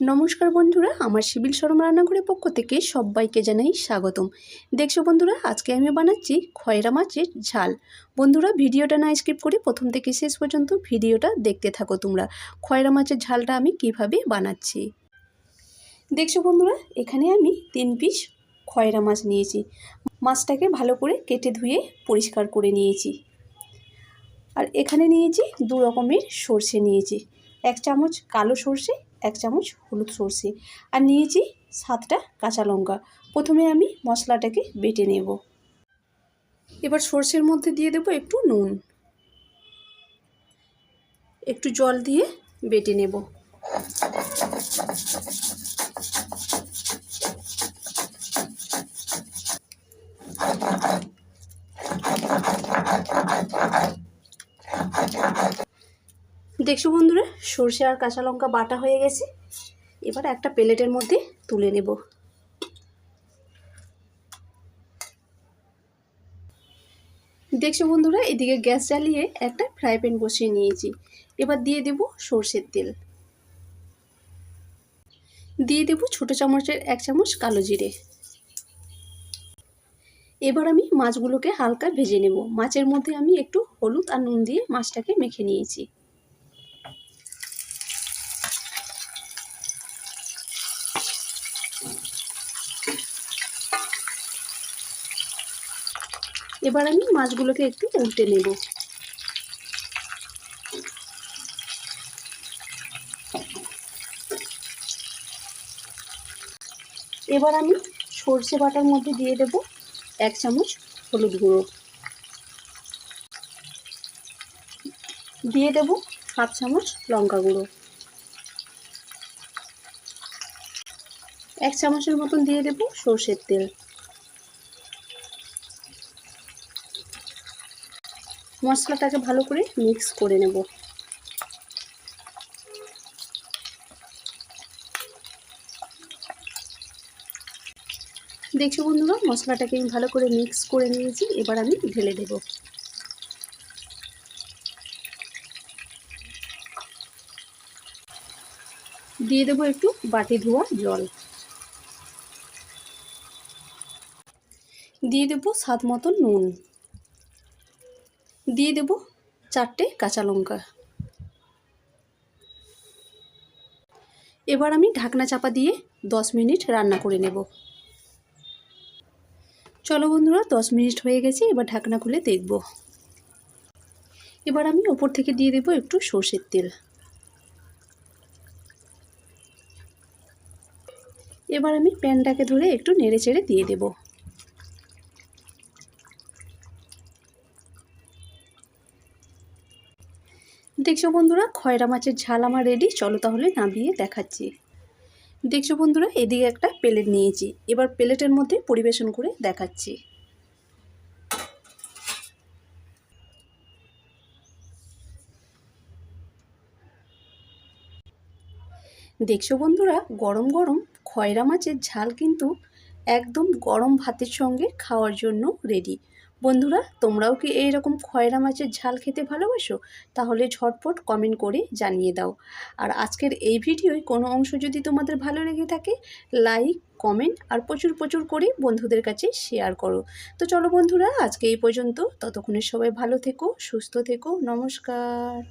নমস্কার বন্ধুরা, আমার সিভিল সরম রান্নাঘরের পক্ষ থেকে সবাইকে জানাই স্বাগতম। দেখছ বন্ধুরা, আজকে আমি বানাচ্ছি খয়রা মাছের ঝাল। বন্ধুরা, ভিডিওটা না স্কিপ করে প্রথম থেকে শেষ পর্যন্ত ভিডিওটা দেখতে থাকো তোমরা, খয়রা মাছের ঝালটা আমি কীভাবে বানাচ্ছি। দেখছ বন্ধুরা, এখানে আমি তিন পিস খয়রা মাছ নিয়েছি। মাছটাকে ভালো করে কেটে ধুয়ে পরিষ্কার করে নিয়েছি। আর এখানে নিয়েছি দু রকমের সর্ষে নিয়েছি। এক চামচ কালো সর্ষে, এক চামচ হলুদ সর্ষে। আর নিয়েছি সাতটা কাঁচা লঙ্কা। প্রথমে আমি মশলাটাকে বেটে নেব। এবার সর্ষের মধ্যে দিয়ে দেবো একটু নুন। একটু জল দিয়ে বেটে নেব। দেখছ বন্ধুরা, সর্ষে আর কাঁচা লঙ্কা বাটা হয়ে গেছে। এবার একটা প্লেটের মধ্যে তুলে নেব। দেখছ বন্ধুরা, এদিকে গ্যাস জ্বালিয়ে একটা ফ্রাই প্যান বসিয়ে নিয়েছি। এবার দিয়ে দেব সর্ষের তেল। দিয়ে দেব ছোটো চামচের এক চামচ কালো জিরে। এবার আমি মাছগুলোকে হালকা ভেজে নেব। মাছের মধ্যে আমি একটু হলুদ আর নুন দিয়ে মাছটাকে মেখে নিয়েছি। এবার আমি মাছগুলোকে একটু উল্টে নেব। এবার আমি সর্ষে বাটার মধ্যে দিয়ে দেব এক চামচ হলুদ গুঁড়ো। দিয়ে দেব হাফ চামচ লঙ্কা গুঁড়ো। এক চামচের মতন দিয়ে দেব সর্ষের তেল। মশলাটাকে ভালো করে মিক্স করে নেব। দেখছ বন্ধুরা, মশলাটাকে আমি ভালো করে মিক্স করে নিয়েছি, এবার আমি ঢেলে দেব। দিয়ে দেবো একটু বাটি ধোয়া জল। দিয়ে দেবো স্বাদ মতন নুন। দিয়ে দেব চারটে কাঁচা লঙ্কা। এবার আমি ঢাকনা চাপা দিয়ে দশ মিনিট রান্না করে নেব। চলো বন্ধুরা, দশ মিনিট হয়ে গেছে, এবার ঢাকনা খুলে দেখব। এবার আমি ওপর থেকে দিয়ে দেব একটু সর্ষের তেল। এবার আমি প্যানটাকে ধরে একটু নেড়ে চেড়ে দিয়ে দেবো। দেখছ বন্ধুরা? খয়রা মাছের ঝাল আমার রেডি চলো তাহলে নামিয়ে দেখাচ্ছি। দেখছ বন্ধুরা, এদিকে একটা প্লেট নিয়েছি। এবার প্লেটের মধ্যে পরিবেশন করে দেখাচ্ছি। দেখছ বন্ধুরা, গরম গরম খয়রা মাছের ঝাল কিন্তু একদম গরম ভাতের সঙ্গে খাওয়ার জন্য রেডি বন্ধুরা, তোমরাও কি এইরকম খয়রা মাছের ঝাল খেতে ভালোবাসো? তাহলে ঝটপট কমেন্ট করে জানিয়ে দাও। আর আজকের এই ভিডিওয় কোনো অংশ যদি তোমাদের ভালো লেগে থাকে লাইক কমেন্ট আর প্রচুর প্রচুর করে বন্ধুদের কাছে শেয়ার করো। তো চলো বন্ধুরা, আজকে এই পর্যন্ত। ততক্ষণে সবাই ভালো থেকো, সুস্থ থেকো। নমস্কার।